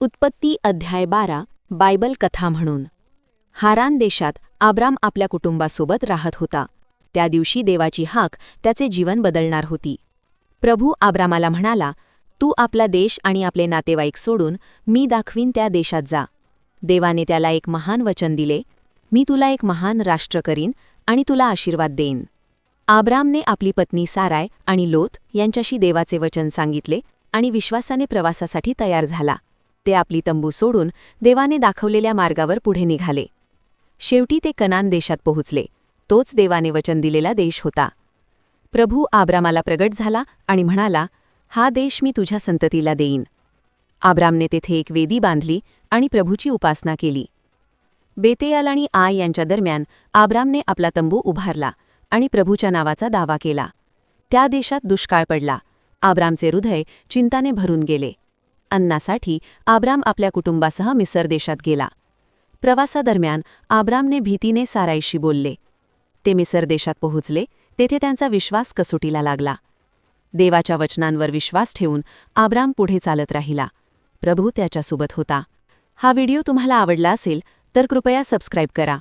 उत्पत्ती अध्याय बारा बायबल कथा म्हणून. हारान देशात आब्राम आपल्या कुटुंबासोबत राहत होता. त्या दिवशी देवाची हाक त्याचे जीवन बदलणार होती. प्रभू आब्रामाला म्हणाला तू आपला देश आणि आपले नातेवाईक सोडून मी दाखवीन त्या देशात जा. देवाने त्याला एक महान वचन दिले. मी तुला एक महान राष्ट्र करीन आणि तुला आशीर्वाद देईन. आब्रामने आपली पत्नी साराय आणि लोथ यांच्याशी देवाचे वचन सांगितले आणि विश्वासाने प्रवासासाठी तयार झाला. ते आपली तंबू सोडून देवाने दाखवलेल्या मार्गावर पुढे निघाले. शेवटी ते कनान देशात पोहोचले. तोच देवाने वचन दिलेला देश होता. प्रभू आब्रामाला प्रगट झाला आणि म्हणाला हा देश मी तुझ्या संततीला देईन. आब्रामने तेथे एक वेदी बांधली आणि प्रभूची उपासना केली. बेतेयाल आणि आय यांच्या दरम्यान आब्रामने आपला तंबू उभारला आणि प्रभूच्या नावाचा दावा केला. त्या देशात दुष्काळ पडला. आब्रामचे हृदय चिंताने भरून गेले. अन्नासाठी आब्राम आपल्या कुटुंबासह मिसर देशात गेला. प्रवासादरम्यान आब्रामने भीतीने साराईशी बोलले. ते मिसर देशात पोहोचले तेथे त्यांचा विश्वास कसोटीला लागला. देवाच्या वचनांवर विश्वास ठेवून आब्राम पुढे चालत राहिला. प्रभू त्याच्यासोबत होता. हा व्हिडिओ तुम्हाला आवडला असेल तर कृपया सबस्क्राईब करा.